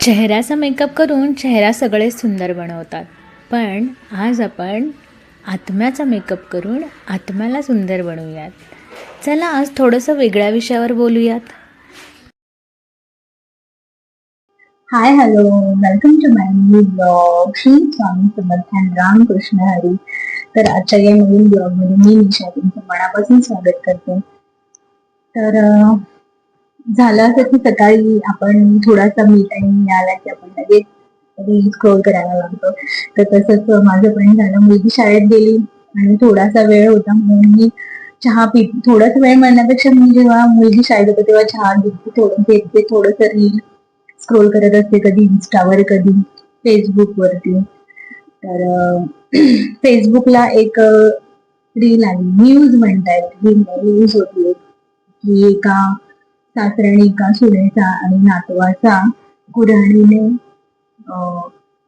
चेहऱ्याचा मेकअप करून चेहरा सगळे सुंदर बनवतात. पण आज आपण आत्म्याचा मेकअप करून आत्म्याला सुंदर बनवूयात. चला आज थोडंसं वेगळ्या विषयावर बोलूयात. Hi hello welcome to my new blog Shri Swami Samarth and Ramkrishna Hari तर आजच्या या नवीन ब्लॉगमध्ये मी निशा तुमचं मनापासून स्वागत करते. तर झालं असं की सकाळी आपण थोडासा मी टाइम मिळाला की आपण लगेच रील स्क्रोल करायला लागतो. तर तसंच माझं पण झालं. मुलगी शाळेत गेली आणि थोडासा वेळ होता म्हणून मी चहा पी थोडाच वेळ म्हणण्यापेक्षा मी जेव्हा मुलगी शाळेत होते तेव्हा चहा घेते थोडं घेते थोडंसं रील स्क्रोल करत असते कधी इन्स्टावर कधी फेसबुकवरती तर फेसबुकला एक रील आली. न्यूज म्हणतायत न्यूज होती की एका सासऱ्याने एका सुनेचा आणि नातवाचा कुऱ्हाडीने अं,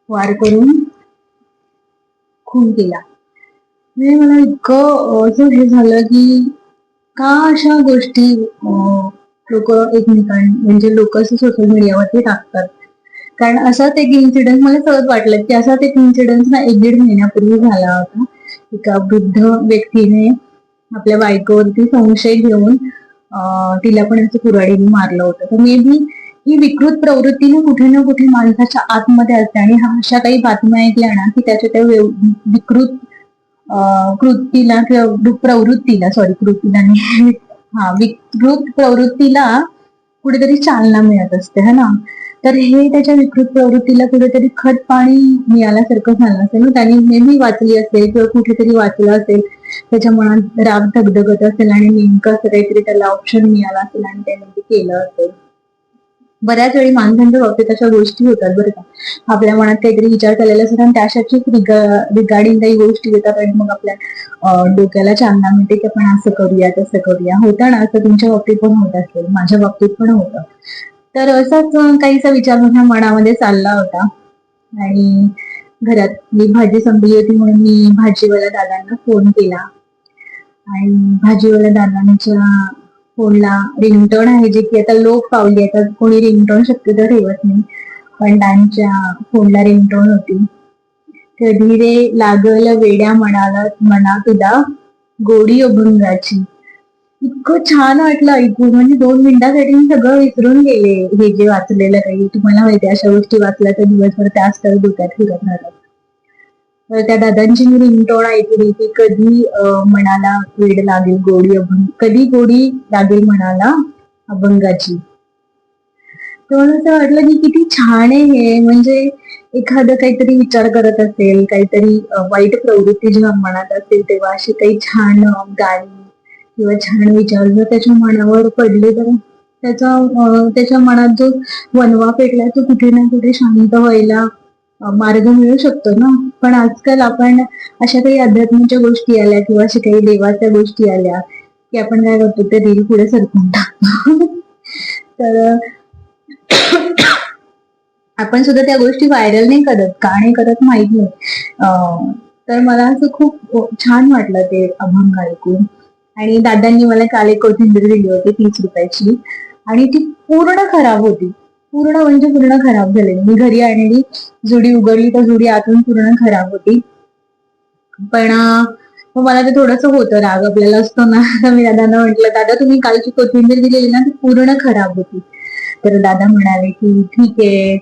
वार करून खून केला. म्हणजे मला इतकं असं हे झालं की का अशा गोष्टी लोक एकमेकां म्हणजे लोक असं सोशल मीडियावरती टाकतात? कारण असाच एक इन्सिडेंट मला सहज वाटलं की असाच एक इन्सिडेंट ना एक दीड महिन्यापूर्वी झाला होता. एका वृद्ध व्यक्तीने आपल्या बायकोवरती संशय घेऊन तिला पण असं कुऱ्हाडीने मारलं होतं. तर मे बी ही विकृत प्रवृत्तीने कुठे ना कुठे माणसाच्या आतमध्ये असते आणि हा अशा काही बातम्या ऐकल्या ना की त्याच्या त्या विकृत कृतीला किंवा प्रवृत्तीला सॉरी कृतीला हा विकृत प्रवृत्तीला कुठेतरी चालना मिळत असते है ना? तर हे त्याच्या विकृत प्रवृत्तीला कुठेतरी खत पाणी मिळाल्यासारखं झालं असेल त्यांनी नेहमी वाचली असेल किंवा कुठेतरी वाचलं असेल. त्याच्या मनात राग धगधगत असेल आणि नेमकं असं काहीतरी त्याला ऑप्शन मिळाला असेल आणि त्याने ते केलं असेल. बऱ्याच वेळी माणसांच्या बाबतीत अशा गोष्टी होतात बरं का. आपल्या मनात काहीतरी विचार केलेला असतात आणि त्याशाचीच रिगार्डिंग काही गोष्टी येतात आणि मग आपल्या अं, डोक्याला चालना मिळते की आपण असं करूया तसं करूया. होतं ना असं तुमच्या बाबतीत पण होत असेल. माझ्या बाबतीत पण होतं. तर असाच काहीसा विचार माझ्या मनामध्ये चालला होता. आणि घरात मी भाजी संपली होती म्हणून मी भाजीवाल्या दादांना फोन केला. आणि भाजीवाल्या दादांच्या फोनला रिंगटोन आहे जे की आता लोक पावली आता कोणी रिंगटोन शक्यतो ठेवत नाही. पण त्यांच्या फोनला रिंगटोन होती. कधी रे लागल वेड्या म्हणाला म्हणा तुला गोडी अभंगाची इतकं छान वाटलं ऐकून. म्हणजे दोन मिनिटासाठी मी सगळं विसरून गेले हे जे वाचलेलं काही. तुम्हाला माहिती अशा गोष्टी वाचल्या तर दिवसभर त्याच तर डोक्यात फिरत राहतात. तर त्या दादांची मी रिंगटोन ऐकली की कधी मनाला वेड लागेल गोडी अभंग. कधी गोडी लागेल म्हणाला अभंगाची. तर मला असं वाटलं की किती छान आहे हे. म्हणजे एखादं काहीतरी विचार करत असेल काहीतरी वाईट प्रवृत्ती जेव्हा मनात असेल तेव्हा अशी काही छान गाणी किंवा छान विचार जर त्याच्या मनावर पडले तर त्याचा त्याच्या मनात जो वनवा पेटलाय तो कुठे ना कुठे शांत व्हायला मार्ग मिळू शकतो ना. पण आजकाल आपण अशा काही अध्यात्माच्या गोष्टी आल्या किंवा अशा काही देवाच्या गोष्टी आल्या की आपण काय करतो ते रील पुढे सरकून टाकतो. तर आपण सुद्धा त्या गोष्टी व्हायरल नाही करत का नाही करत माहीत नाही. तर मला असं खूप छान वाटलं ते अभंग ऐकून. आणि दादांनी मला काल एक कोथिंबीर दिली होती तीस रुपयाची. आणि ती पूर्ण खराब होती. पूर्ण म्हणजे पूर्ण खराब झालेली मी घरी आणली जुडी उघडली तर जुडी आतून पूर्ण खराब होती. पण मला ते थोडस होतं राग आपल्याला असतो ना. मी दादांना म्हंटल दादा तुम्ही कालची कोथिंबीर दिलेली ना ती पूर्ण खराब होती. तर दादा म्हणाले की ठीक आहे.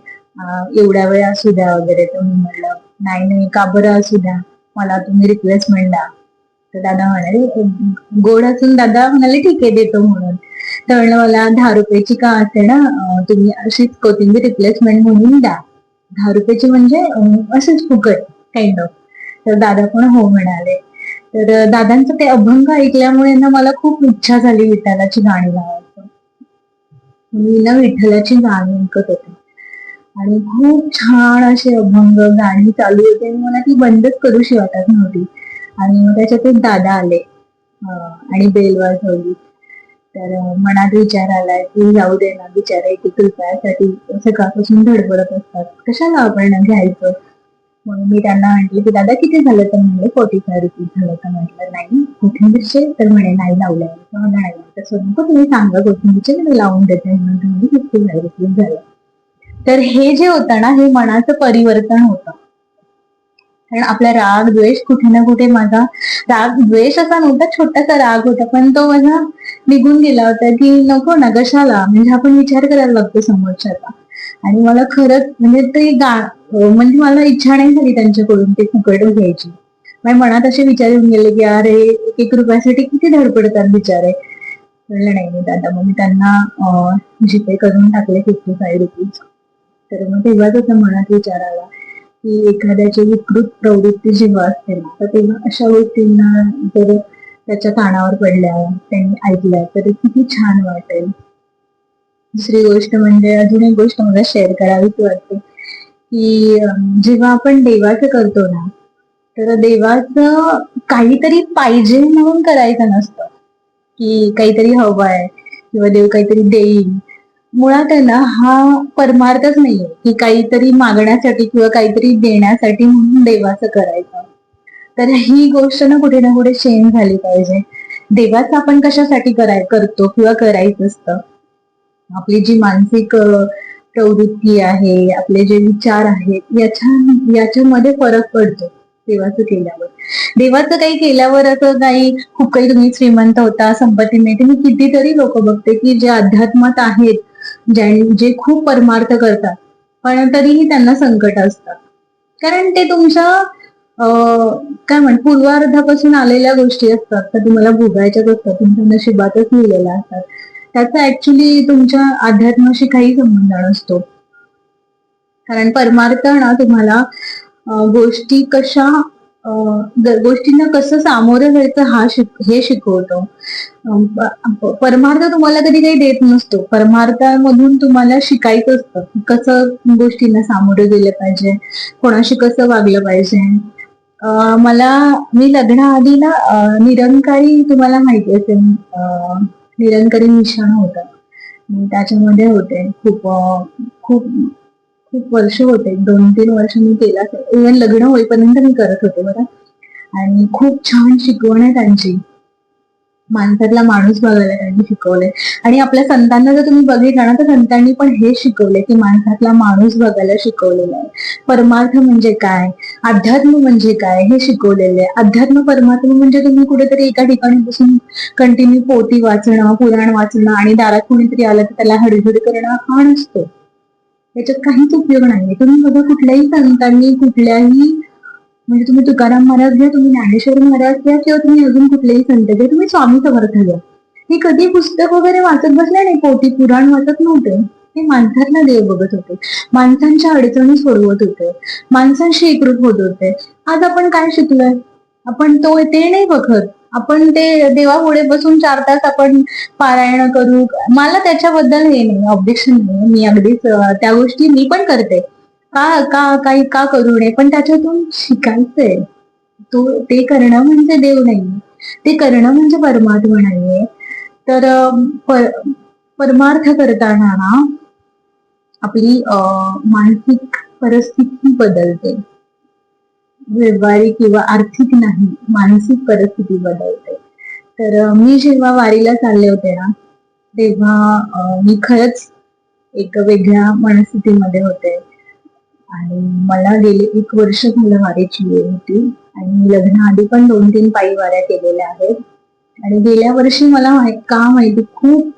एवढ्या वेळ असू द्या वगैरे. तर मी म्हटलं नाही नाही का बरं असू द्या. मला तुम्ही रिक्वेस्ट म्हणला तर दादा म्हणाले गोड असून दादा म्हणाले ठीक आहे देतो म्हणून. तर म्हणलं मला दहा रुपयाची का असते ना तुम्ही अशीच कोथिंबीर रिप्लेसमेंट म्हणून द्या. दहा रुपयाची म्हणजे असंच फुकट काइंड ऑफ तर दादा पण हो म्हणाले. तर दादांचं ते अभंग ऐकल्यामुळे ना मला खूप इच्छा झाली विठ्ठलाची गाणी लावायचं. मी ना विठ्ठलाची गाणी ऐकत होते. आणि खूप छान असे अभंग गाणी चालू होते. आणि मला ती बंदच करूशी वाटत नव्हती. आणि मग त्याच्यात एक दादा आले. आणि बेल वाजवली. तर मनात विचार आलाय की जाऊ दे ना बिचारा की एक रुपयासाठी सकाळपासून धडपडत असतात. कशाला आपण घ्यायचं? म्हणून मी त्यांना म्हटलं की दादा किती झालं तर? म्हणले फोर्टी फाय रुपीज झालं तर म्हटलं नाही कोथिंबीरचे? तर म्हणे नाही लावलंय तर नाही तसं नको तुम्ही सांगा कोथिंबीरचे मी लावून देते. म्हणून फिफ्टी फाय रुपीज झालं. तर हे जे होतं ना हे मनाचं परिवर्तन होतं. कारण आपला राग द्वेष कुठे ना कुठे माझा राग द्वेष असा नव्हता छोटासा राग होता. पण तो माझा निघून गेला होता की नको ना कशाला? म्हणजे आपण विचार करायला लागतो समोरच्याचा. आणि मला खरंच म्हणजे ते गा म्हणजे मला इच्छा नाही झाली त्यांच्याकडून ते फुकट घ्यायची. माझ्या मनात असे विचार येऊन गेले की अरे एक एक रुपयासाठी किती धडपडतात बिचारे? म्हणलं नाही मी दादा मग मी त्यांना जीपे करून टाकले फिफ्टी फाईव्ह रुपीज तर मग तेव्हाच असं मनात विचार आला. की एखाद्याची विकृत प्रवृत्ती जेव्हा असते तर तेव्हा अशा गोष्टींना जर त्याच्या कानावर पडल्या त्यांनी ऐकल्या तर किती छान वाटेल. दुसरी गोष्ट म्हणजे अजून एक गोष्ट मला शेअर करावीच वाटते की जेव्हा आपण देवाचं करतो ना तर देवाचं काहीतरी पाहिजे म्हणून करायचं नसतं. की काहीतरी हवं आहे किंवा देव काहीतरी देईल मुळात आहे ना हा परमार्थच नाहीये की काहीतरी मागण्यासाठी किंवा काहीतरी देण्यासाठी म्हणून देवाचं करायचं. तर ही गोष्ट ना कुठे ना कुठे चेंज झाली पाहिजे. देवाचं आपण कशासाठी कराय करतो किंवा करायचं असतं? आपली जी मानसिक प्रवृत्ती आहे आपले जे विचार आहेत याच्या याच्यामध्ये फरक पडतो देवाचं केल्यावर. देवाचं काही केल्यावर असं काही खूप काही तुम्ही श्रीमंत होता संपत्ती मिळते मी कितीतरी लोक बघते की जे अध्यात्मात आहेत जे खूप परमार्थ करतात पण तरीही त्यांना संकट असतात कारण ते तुमच्या काय म्हण पूर्वार्धापासून आलेल्या गोष्टी असतात. तर तुम्हाला भोगायच्याच असतात तुमच्या नशिबातच लिहिलेल्या असतात. त्याचा ऍक्च्युली तुमच्या अध्यात्माशी काही संबंध नसतो. कारण परमार्थ ना तुम्हाला गोष्टी कशा गोष्टींना कसं सामोरं जायचं हा शिक हे शिकवतो. परमार्थ तुम्हाला कधी काही देत नसतो. परमार्थामधून तुम्हाला शिकायचं असतं. कसं गोष्टींना सामोरं गेलं पाहिजे. कोणाशी कसं वागलं पाहिजे. मला मी लग्नाआधी ना निरंकारी तुम्हाला माहिती असेल. निरंकारी मिश्रण होतं. त्याच्यामध्ये होते. खूप खूप खूप वर्ष होते दोन तीन वर्ष मी केला इव्हन लग्न होईपर्यंत मी करत होते बरं. आणि खूप छान शिकवण आहे त्यांची. माणसातला माणूस बघायला त्यांनी शिकवले. आणि आपल्या संतांना जर तुम्ही बघितलं ना तर संतांनी पण हे शिकवले की माणसातला माणूस बघायला शिकवलेला आहे. परमार्थ म्हणजे काय? अध्यात्म म्हणजे काय? हे शिकवलेले आहे. अध्यात्म परमात्म म्हणजे तुम्ही कुठेतरी एका ठिकाणी बसून कंटिन्यू पोती वाचणं पुराण वाचणं आणि दारात कुणीतरी आलं तर त्याला हडझड करणं हा नसतो. त्याच्यात काहीच उपयोग नाहीये. तुम्ही बघा कुठल्याही संतांनी कुठल्याही म्हणजे तुम्ही तुकाराम महाराज घ्या तुम्ही ज्ञानेश्वर महाराज घ्या किंवा तुम्ही अजून कुठलेही संत घ्या तुम्ही स्वामी समर्थ घ्या. हे कधी पुस्तक वगैरे वाचत बसले नाही पोटी पुराण वाचत नव्हते. ते माणसातला देव बघत होते. माणसांच्या अडचणी सोडवत होते. माणसांशी एकरूप होत होते. आज आपण काय शिकलोय? आपण तो ते नाही बघत. आपण ते देवापुढे बसून चार तास आपण पारायण करू. मला त्याच्याबद्दल हे नाही ऑब्जेक्शन नाही. मी अगदीच त्या गोष्टी मी पण करते. का का काही का करू नये? पण त्याच्यातून शिकायचंय. तो ते करणं म्हणजे देव नाही. ते करणं म्हणजे परमात्मा नाहीये. तर पर- परमार्थ करताना ना आपली मानसिक परिस्थिती बदलते. व्यवहारिक किंवा आर्थिक नाही मानसिक परिस्थिती बदलते. तर मी जेव्हा वारीला चालले होते ना तेव्हा मी खरंच एक वेगळ्या मनस्थितीमध्ये होते. आणि मला गेले एक वर्ष झालं वारीची वेळ होती. आणि लग्नाआधी पण दोन तीन पायी वाऱ्या केलेल्या आहेत. आणि गेल्या वर्षी मला का माहिती खूप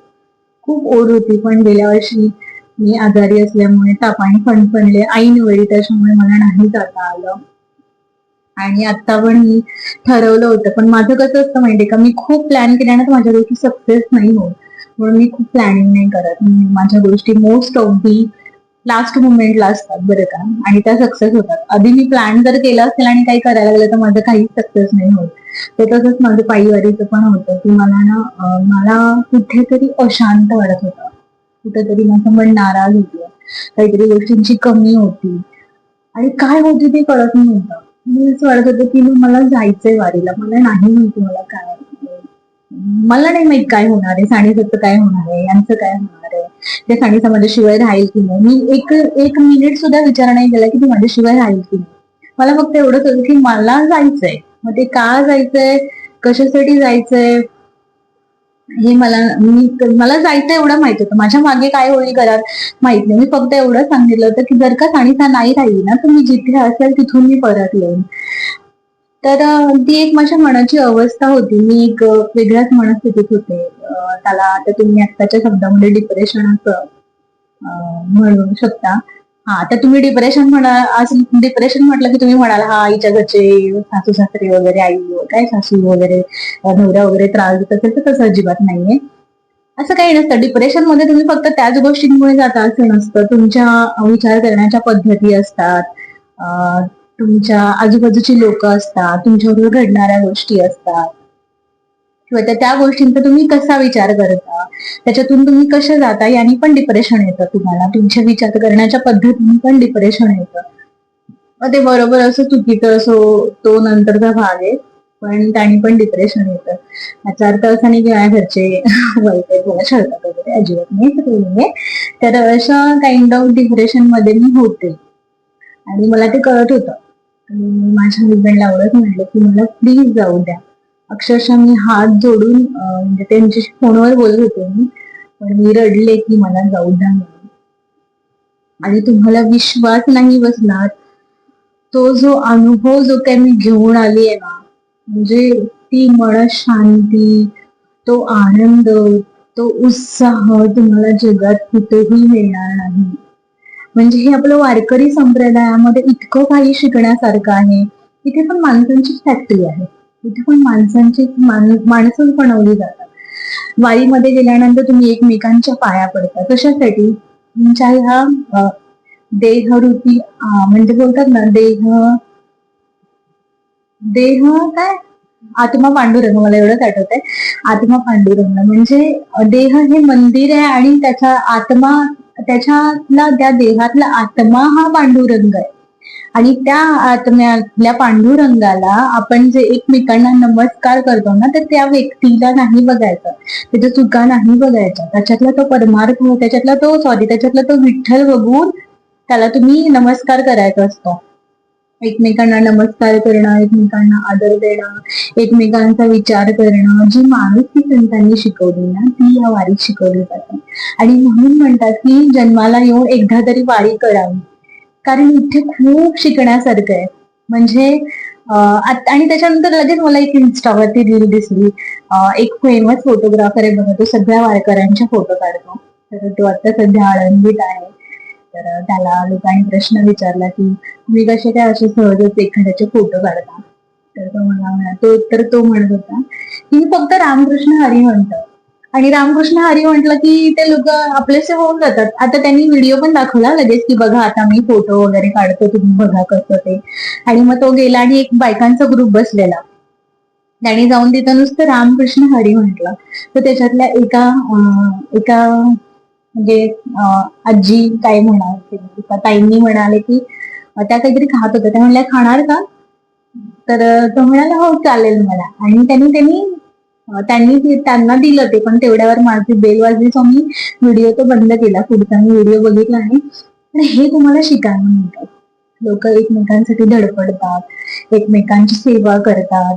खूप ओढ होती. पण गेल्या वर्षी मी आजारी असल्यामुळे तापाने फणफणले. ऐन वेळी त्याच्यामुळे मला नाही जाता आलं. आणि आता पण मी ठरवलं होतं. पण माझं कसं असतं माहितीये का? मी खूप प्लॅन केल्यानंतर माझ्या गोष्टी सक्सेस नाही होत. म्हणून मी खूप प्लॅनिंग नाही करत. माझ्या गोष्टी मोस्ट ऑफ दी लास्ट मुमेंटला असतात बरं का? आणि त्या सक्सेस होतात. आधी मी प्लॅन जर केला असेल आणि काही करायला लागलं तर माझं काही सक्सेस नाही होत. ते तसंच माझं पायीवारीचं पण होतं की मला ना मला कुठेतरी अशांत वाटत होतं. कुठेतरी माझं मन नाराज होतं. काहीतरी गोष्टींची कमी होती. आणि काय होती ते कळत नव्हतं. मी असं वाटत होतं की मग मला जायचंय वारीला. मला नाही माहिती मला काय मला नाही माहीत काय होणार आहे. साडेसातचं काय होणार आहे? यांचं काय होणार आहे? ते साडेसा माझ्याशिवाय राहील की नाही? मी एक एक मिनिट सुद्धा विचार नाही केला की ती माझ्याशिवाय राहील की नाही. मला फक्त एवढंच होतं की मला जायचंय. मग ते का जायचंय? कशासाठी जायचंय? हे मला मी मला जायचं एवढं माहीत होतं. माझ्या मागे काय होईल घरात माहीत नाही. मी फक्त एवढं सांगितलं होतं की जर का सानिका नाही राहिली ना तर मी जिथे असेल तिथून मी परत येईन. तर ती एक माझ्या मनाची अवस्था होती. मी एक वेगळ्याच मनस्थितीत होते. त्याला आता तुम्ही आत्ताच्या शब्दामध्ये डिप्रेशन असं म्हणू शकता. हा तर तुम्ही डिप्रेशन म्हणा असं डिप्रेशन म्हटलं की तुम्ही म्हणाल हा आईच्या घरचे सासू सासरे वगैरे आई काय सासू वगैरे नवऱ्या वगैरे त्रास देत असेल तर तसं अजिबात नाहीये. असं काही नसतं. डिप्रेशनमध्ये तुम्ही फक्त त्याच गोष्टींमुळे जाता असं नसतं. तुमच्या विचार करण्याच्या पद्धती असतात. तुमच्या आजूबाजूची लोक असतात. तुमच्याबरोबर घडणाऱ्या गोष्टी असतात. किंवा त्या- त्या गोष्टींचा तुम्ही कसा विचार करता? त्याच्यातून तुम्ही कसे जाता याने पण डिप्रेशन येतं तुम्हाला. तुमचे विचार करण्याच्या पद्धतीने पण डिप्रेशन येतं. मग ते बरोबर असं चुकीचं असो तो नंतरचा भाग आहे पण त्याने पण डिप्रेशन येतं. याचा अर्थ असा नाही की माझ्या घरचे वाईट छळतात वगैरे अजिबात नाही नाहीये. तर अशा काइंड ऑफ डिप्रेशनमध्ये मी होते. आणि मला ते कळत होतं. माझ्या हजबंडला आवडत म्हटलं की मला प्लीज जाऊ द्या. अक्षरशः मी हात जोडून म्हणजे त्यांच्याशी फोनवर बोलत होते मी पण मी रडले की मला जाऊ द्या म्हणून. आणि तुम्हाला विश्वास नाही बसणार. तो जो अनुभव जो काही मी घेऊन आली आहे ना म्हणजे ती मन शांती तो आनंद तो उत्साह तुम्हाला जगात कुठेही मिळणार नाही. म्हणजे हे आपलं वारकरी संप्रदायामध्ये इतकं काही शिकण्यासारखं आहे इथे पण माणसांची फॅक्टरी आहे. इथे पण माणसांची मान- माणसं बनवली जातात. वारीमध्ये गेल्यानंतर तुम्ही एकमेकांच्या पाया पडता. कशासाठी? म्हणजे तुमच्या ह्या अ, देहरूपी म्हणजे बोलतात ना देह देह काय? आत्मा पांडुरंग मला एवढंच आठवत आहे आत्मा पांडुरंग म्हणजे देह हे मंदिर आहे आणि त्याचा आत्मा त्याच्यातला त्या देहातला आत्मा हा पांडुरंग आहे. आणि त्या आत्म्यातल्या पांडुरंगाला आपण जे एकमेकांना नमस्कार करतो ना तर त्या व्यक्तीला नाही बघायचं. त्याच्या चुका नाही बघायच्या. त्याच्यातला तो परमार्थ त्याच्यातला तो सॉरी त्याच्यातला तो विठ्ठल बघून त्याला तुम्ही नमस्कार करायचा असतो. एकमेकांना नमस्कार करणं एकमेकांना आदर देणं एकमेकांचा विचार करणं जी माणूस संतांनी शिकवली ना ती या वारीत शिकवली जाते. आणि म्हणून म्हणतात की जन्माला येऊन एकदा तरी वारी करावी. कारण इथे खूप शिकण्यासारखं आहे. म्हणजे आणि त्याच्यानंतर लगेच मला एक इन्स्टावरती रील दिसली. एक फेमस फोटोग्राफर आहे बघा तो सगळ्या वारकऱ्यांचे फोटो काढतो. तर तो आता सध्या आळंदीत आहे. तर त्याला लोकांनी प्रश्न विचारला की तुम्ही कसे काय असे सहजच एखाद्याचे फोटो काढता? तर तो मला म्हणा तो तर तो म्हणत होता की फक्त रामकृष्ण हरी म्हणतो. आणि रामकृष्ण हरी म्हटलं की ते लोक आपलेसे होऊन जातात. आता त्यांनी व्हिडिओ पण दाखवला लगेच की बघा आता मी फोटो वगैरे काढतो तुम्ही बघा कसं ते. आणि मग तो गेला आणि एक बायकांचा ग्रुप बसलेला. त्याने जाऊन तिथं नुसतं रामकृष्ण हरी म्हटलं. तर त्याच्यातल्या एका एका म्हणजे आजी काय म्हणाल ताईंनी म्हणाले की त्या काहीतरी खात होत्या. त्या म्हणल्या खाणार का? तर तो म्हणाला हो चालेल मला. आणि त्यांनी त्यांनी त्यांनी त्यांना दिलं ते पण तेवढ्यावर माझी बेल वाजली सो मी व्हिडिओ तो बंद केला. पुढचा मी व्हिडिओ बघितला आहे पण हे तुम्हाला शिकायला मिळतात. लोक एकमेकांसाठी धडपडतात एकमेकांची सेवा करतात.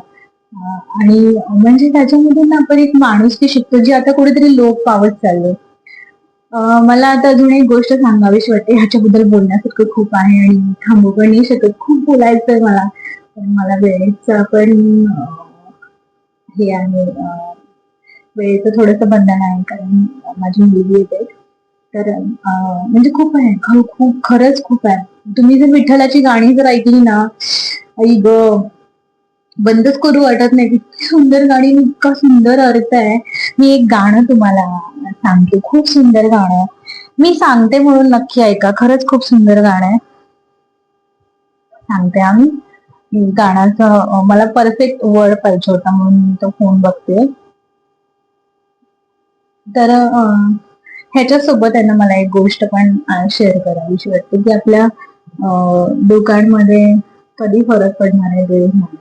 आणि म्हणजे त्याच्यामधून आपण एक माणूस की शिकतो जी आता कुठेतरी लोक पावत चालले मला आता अजून एक गोष्ट सांगावीशी वाटते. ह्याच्याबद्दल बोलण्यासारखं खूप आहे आणि थांबू पण नाही शकत. खूप बोलायचं आहे मला पण मला वेळेच पण हे आहे वेळेचं थोडंसं बंधन आहे कारण माझी मुलगी येते. तर म्हणजे खूप आहे ख- खूप खरंच खूप आहे. तुम्ही जर विठ्ठलाची गाणी जर ऐकली ना आई ग बंदच करू वाटत नाही. इतकी सुंदर गाणी इतका सुंदर अर्थ आहे. मी एक गाणं तुम्हाला सांगते खूप सुंदर गाणं. आहे मी सांगते म्हणून नक्की ऐका खरंच खूप सुंदर गाणं आहे. सांगते आम्ही. गाण्याचं मला परफेक्ट वर्ड पाहिजे होता म्हणून मी तो फोन बघते. तर ह्याच्यासोबत आहे ना मला एक गोष्ट पण शेअर करावीशी वाटते की आपल्या दुकानमध्ये कधी फरक पडणार आहे देव नाही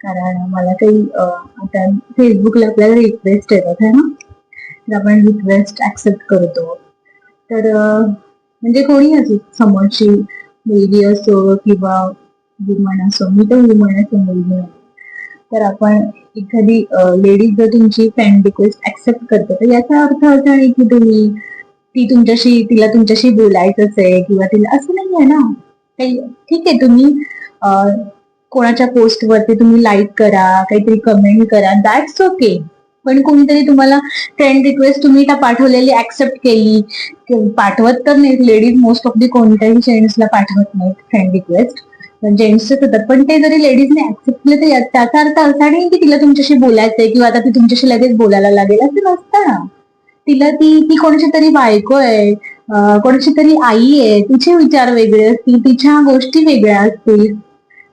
कारण मला काही आता फेसबुकला आपल्याला रिक्वेस्ट येतात है ना? तर आपण रिक्वेस्ट ऍक्सेप्ट करतो. तर म्हणजे कोणी असो समोरची मुलगी असो किंवा वुमन मी तर वुमन मुलगी नाही तर आपण एखादी लेडीज जर तुमची फ्रेंड रिक्वेस्ट ऍक्सेप्ट करते तर याचा अर्थ असा नाही की तुम्ही ती तुमच्याशी तिला तुमच्याशी बोलायचंच आहे किंवा तिला असं नाही आहे ना. काही ठीक आहे तुम्ही कोणाच्या पोस्ट वरती तुम्ही लाईक करा काहीतरी कमेंट करा दॅट्स ओके पण कोणीतरी तुम्हाला फ्रेंड रिक्वेस्ट तुम्ही त्या पाठवलेली ऍक्सेप्ट केली पाठवत तर नाहीत. लेडीज मोस्ट ऑफ दी कोणत्याही जेंट्सला पाठवत नाहीत फ्रेंड रिक्वेस्ट जेंट्सच होतात पण ते जरी लेडीजने ऍक्सेप्ट केलं तर त्याचा अर्थ असा नाही की तिला तुमच्याशी बोलायचंय किंवा आता ती तुमच्याशी लगेच बोलायला लागेल असं नसतं ना. तिला ती ती कोणाची तरी बायको आहे कोणाची तरी आई आहे तिचे विचार वेगळे असतील तिच्या गोष्टी वेगळ्या असतील.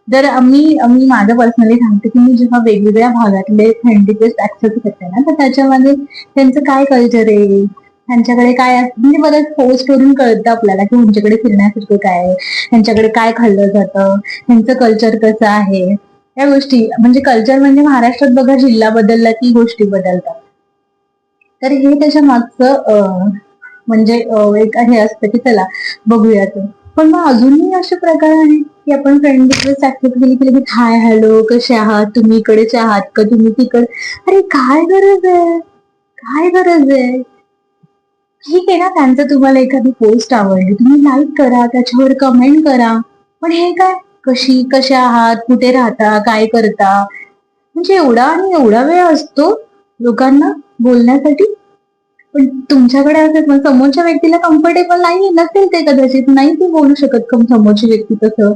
जर मी मी माझं पर्सनली सांगते की मी जेव्हा वेगवेगळ्या भागातले फ्रेंड ऍक्सेप्ट करते ना तर त्याच्यामध्ये त्यांचं काय कल्चर आहे? त्यांच्याकडे काय म्हणजे बरंच पोस्ट वरून कळतं आपल्याला की त्यांच्याकडे फिरण्यासारखं काय आहे त्यांच्याकडे काय खाल्लं जातं त्यांचं कल्चर कसं आहे या गोष्टी. म्हणजे कल्चर म्हणजे महाराष्ट्रात बघा जिल्हा बदलला की गोष्टी बदलतात. तर हे त्याच्या मागचं म्हणजे एक हे असतं की चला बघूया बघूयात पण मग अजूनही असे प्रकार आहेत की आपण फ्रेंड रिक्वेस्ट ऍक्सेप्ट केली की लगेच हाय हॅलो कसे आहात? तुम्ही इकडेच आहात का? तुम्ही तिकडे अरे काय गरज आहे? काय गरज आहे? ठीक आहे ना त्यांचं तुम्हाला एखादी पोस्ट आवडली. तुम्ही लाईक करा त्याच्यावर कमेंट करा. पण हे काय? कशी कशा आहात? कुठे राहता? काय करता? म्हणजे एवढा आणि एवढा वेळ असतो लोकांना बोलण्यासाठी. पण तुमच्याकडे असेल मग समोरच्या व्यक्तीला कम्फर्टेबल नाही नसेल ते कदाचित. नाही ते बोलू शकत कम समोरची व्यक्ती तसं.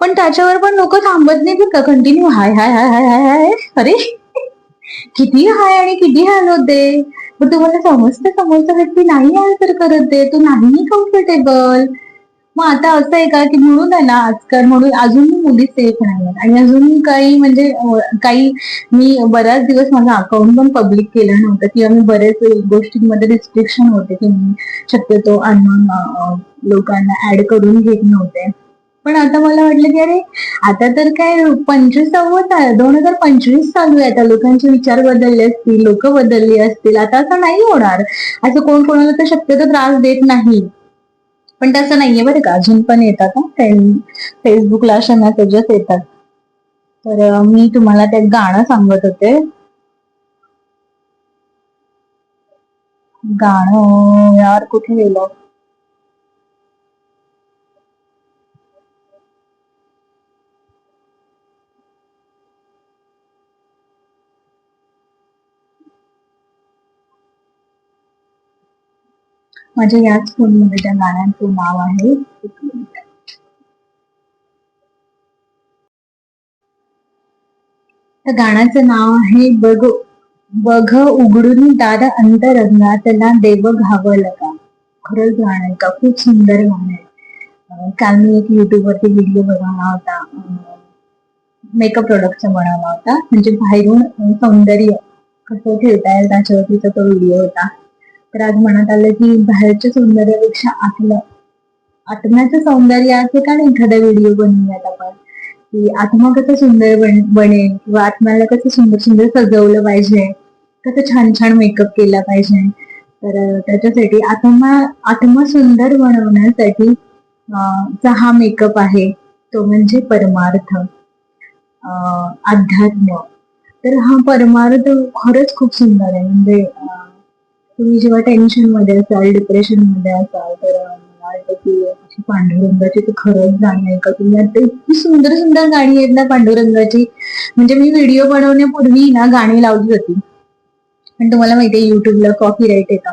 पण त्याच्यावर पण लोक थांबत नाही बरं का. कंटिन्यू हाय हाय हाय हाय हाय हाय अरे! किती हाय आणि किती हाल होते मग तुम्हाला समजतं समोरचा व्यक्ती नाही आन्सर करत दे. तो नाही कम्फर्टेबल मग आता असं आहे का की म्हणून आहे ना आजकाल म्हणून अजूनही मुली सेफ नाही आहेत आणि अजून काही म्हणजे काही मी बऱ्याच दिवस माझं अकाउंट पण पब्लिक केलं नव्हतं. किंवा मी बरेच गोष्टींमध्ये रिस्ट्रिक्शन होते की मी शक्यतो अननोन लोकांना ऍड करून घेत नव्हते. पण आता मला वाटलं की अरे आता तर काय पंचवीसावं आहे दोन हजार पंचवीस चालू आहे. आता लोकांचे विचार बदलले असतील लोक बदलली असतील. आता असं नाही होणार. असं कोण कोणाला तर शक्यतो त्रास देत नाही. पण तसं नाहीये बरं का. अजून पण येतात फेसबुकला अशा मेसेजेस येतात. तर मी तुम्हाला ते गाणं सांगत होते. गाणं यार कुठे गेलं? माझ्या याच फोनमध्ये त्या गाण्यांचं नाव आहे. त्या गाण्याचं नाव आहे बघ बघ उघडून दादा अंतरंगा त्याला देव घावल का? खरंच गाणं आहे का? खूप सुंदर गाणं आहे. काल मी एक युट्यूबवरती व्हिडिओ बनवला होता. मेकअप प्रोडक्टचा बनवला होता. म्हणजे बाहेरून सौंदर्य कसं ठेवता येईल त्याच्यावरतीचा तो व्हिडिओ होता. तर आज मनात आलं की बाहेरच्या सौंदर्यापेक्षा आतलं आत्म्याचं सौंदर्य असं का नाही? एखादा व्हिडिओ बनवूयात आपण. की आत्मा कसं सुंदर बन बनेल किंवा आत्म्याला कसं सुंदर सुंदर सजवलं पाहिजे कसं छान छान मेकअप केला पाहिजे. तर त्याच्यासाठी आत्मा आत्मा सुंदर बनवण्यासाठी चा हा मेकअप आहे. तो म्हणजे परमार्थ. अं, अध्यात्म तर हा परमार्थ खरंच खूप सुंदर आहे. म्हणजे तुम्ही जेव्हा टेन्शनमध्ये असाल डिप्रेशनमध्ये असाल तर मला वाटतं की अशी पांडुरंगाची तर खरंच गाणी आहे का? तुम्ही आता इतकी सुंदर सुंदर गाणी आहेत ना पांडुरंगाची. म्हणजे मी व्हिडिओ बनवण्यापूर्वी ना गाणी लावली होती. पण तुम्हाला माहितीये युट्यूबला कॉपी राईट येतं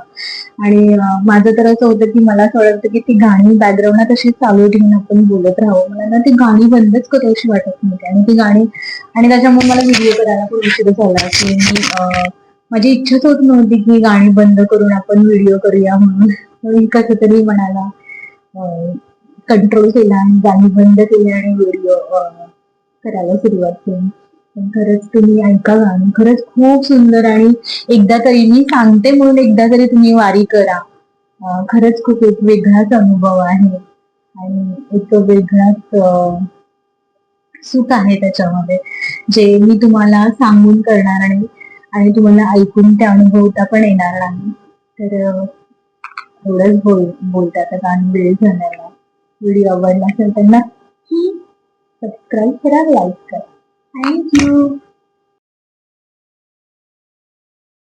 आणि माझं तर असं होतं की मला असं वाटतं की ती गाणी बॅकग्राऊंडला तशीच चालू ठेवून आपण बोलत राहू मला ना ती गाणी बंदच करायची वाटत नव्हती. आणि ती गाणी आणि त्याच्यामुळे मला व्हिडिओ करायला खूप उशीर झाला. की मी माझी इच्छाच होत नव्हती की गाणी बंद करून आपण व्हिडिओ करूया म्हणून. कसं तरी मनाला कंट्रोल केला आणि गाणी बंद केली आणि व्हिडिओ करायला सुरुवात केली. पण खरंच तुम्ही ऐका गाणं. खरंच खूप सुंदर आणि एकदा तरी मी सांगते म्हणून एकदा तरी तुम्ही वारी करा. खरंच खूप एक वेगळाच अनुभव आहे. आणि एक वेगळाच सुख आहे त्याच्यामध्ये. जे मी तुम्हाला सांगून करणार आणि आणि तुम्हाला ऐकून ते अनुभवता पण येणार नाही. तर एवढंच बोल बोलता आता वेळ झालेला. व्हिडिओ आवडला असेल तर नक्की सबस्क्राईब करा लाईक करा. थँक्यू